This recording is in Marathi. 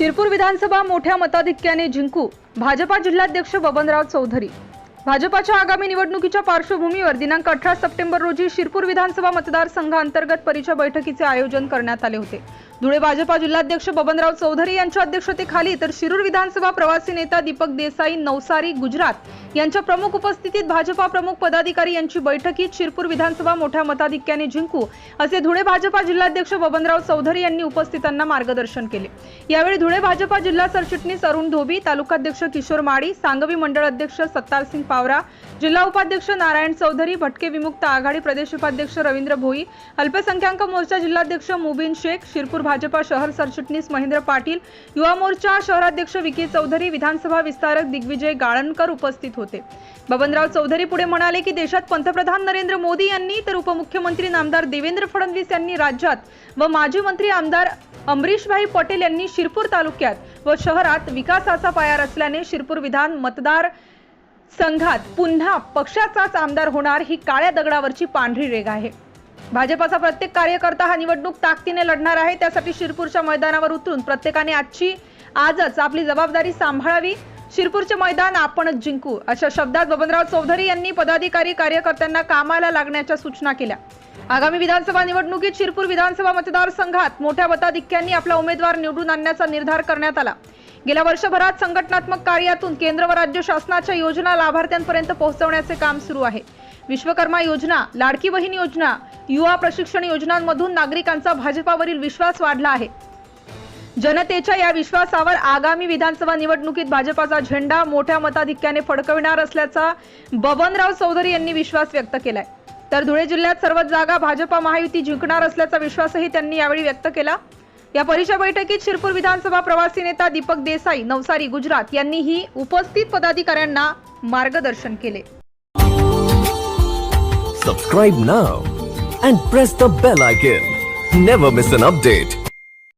शिरपूर विधानसभा मोठ्या मताधिक्याने जिंकू भाजपा जिल्हाध्यक्ष बबनराव चौधरी. भाजपाच्या आगामी निवडणुकीच्या पार्श्वभूमीवर दिनांक अठरा सप्टेंबर रोजी शिरपूर विधानसभा मतदारसंघांतर्गत परिचय बैठकीचे आयोजन करण्यात आले होते. धुळे भाजपा जिल्हाध्यक्ष बबनराव चौधरी यांच्या अध्यक्षतेखाली तर शिरूर विधानसभा प्रवासी नेता दीपक देसाई नवसारी गुजरात यांच्या प्रमुख उपस्थितीत भाजपा प्रमुख पदाधिकारी यांची बैठकीत शिरपूर विधानसभा मोठ्या मताधिक्याने जिंकू असे धुळे भाजपा जिल्हाध्यक्ष बबनराव चौधरी यांनी उपस्थितांना मार्गदर्शन केले. यावेळी धुळे भाजपा जिल्हा सरचिटणीस अरुण धोबी तालुकाध्यक्ष किशोर माळी सांगवी मंडळ अध्यक्ष सत्तारसिंग पावरा जिल्हा उपाध्यक्ष नारायण चौधरी भटके विमुक्त आघाडी प्रदेश उपाध्यक्ष रवींद्र भोई अल्पसंख्याक मोर्चा जिल्हाध्यक्ष मुबीन शेख शिरपूर भाजपा शहर सरचिटणीस महेंद्र पाटील युवा मोर्चा शहराध्यक्ष विकी चौधरी विधानसभा विस्तारक दिग्विजय गाळणकर उपस्थित होते. बबनराव चौधरी पुढे म्हणाले की देशात पंतप्रधान नरेंद्र मोदी यांनी तर उपमुख्यमंत्री नामदार देवेंद्र फडणवीस यांनी राज्यात व माजी मंत्री आमदार अमरीशभाई पटेल यांनी शिरपूर तालुक्यात व शहरात विकासाचा पाया रचल्याने शिरपूर विधान मतदार संघात पुन्हा पक्षाचाच आमदार होणार ही काळ्या दगडावरची पांढरी रेग आहे. भाजपाचा प्रत्येक कार्यकर्ता हा निवडणूक ताकदीने लढणार आहे. त्यासाठी शिरपूरच्या मैदानावर उतरून प्रत्येकाने आजची आजच आपली जबाबदारी सांभाळावी. शिरपूरचे मैदान आपणच जिंकू अशा शब्दात बबनराव चौधरी यांनी पदाधिकारी कार्यकर्त्यांना कामाला लागण्याच्या सूचना केल्या. आगामी विधानसभा निवडणुकीत शिरपूर विधानसभा मतदारसंघात मोठ्या मताधिक्यांनी आपला उमेदवार निवडून आणण्याचा निर्धार करण्यात आला. गेल्या वर्षभरात संघटनात्मक कार्यातून केंद्र व राज्य शासनाच्या योजना लाभार्थ्यांपर्यंत पोहोचवण्याचे काम सुरू आहे. विश्वकर्मा योजना लाडकी बहीण योजना युवा प्रशिक्षण योजनांमधून नागरिकांचा भाजपावरील विश्वास वाढला आहे. जनतेच्या या विश्वासावर आगामी विधानसभा निवडणुकीत भाजपाचा झेंडा मोठ्या मताधिक्याने फडकविणार असल्याचा बबनराव चौधरी यांनी विश्वास व्यक्त केलाय. तर धुळे जिल्ह्यात सर्वच जागा भाजपा महायुती जिंकणार असल्याचा विश्वासही त्यांनी यावेळी व्यक्त केला. या परिषद बैठकीत शिरपूर विधानसभा प्रवासी नेता दीपक देसाई नवसारी गुजरात यांनीही उपस्थित पदाधिकाऱ्यांना मार्गदर्शन केले. Subscribe now and press the bell icon never miss an update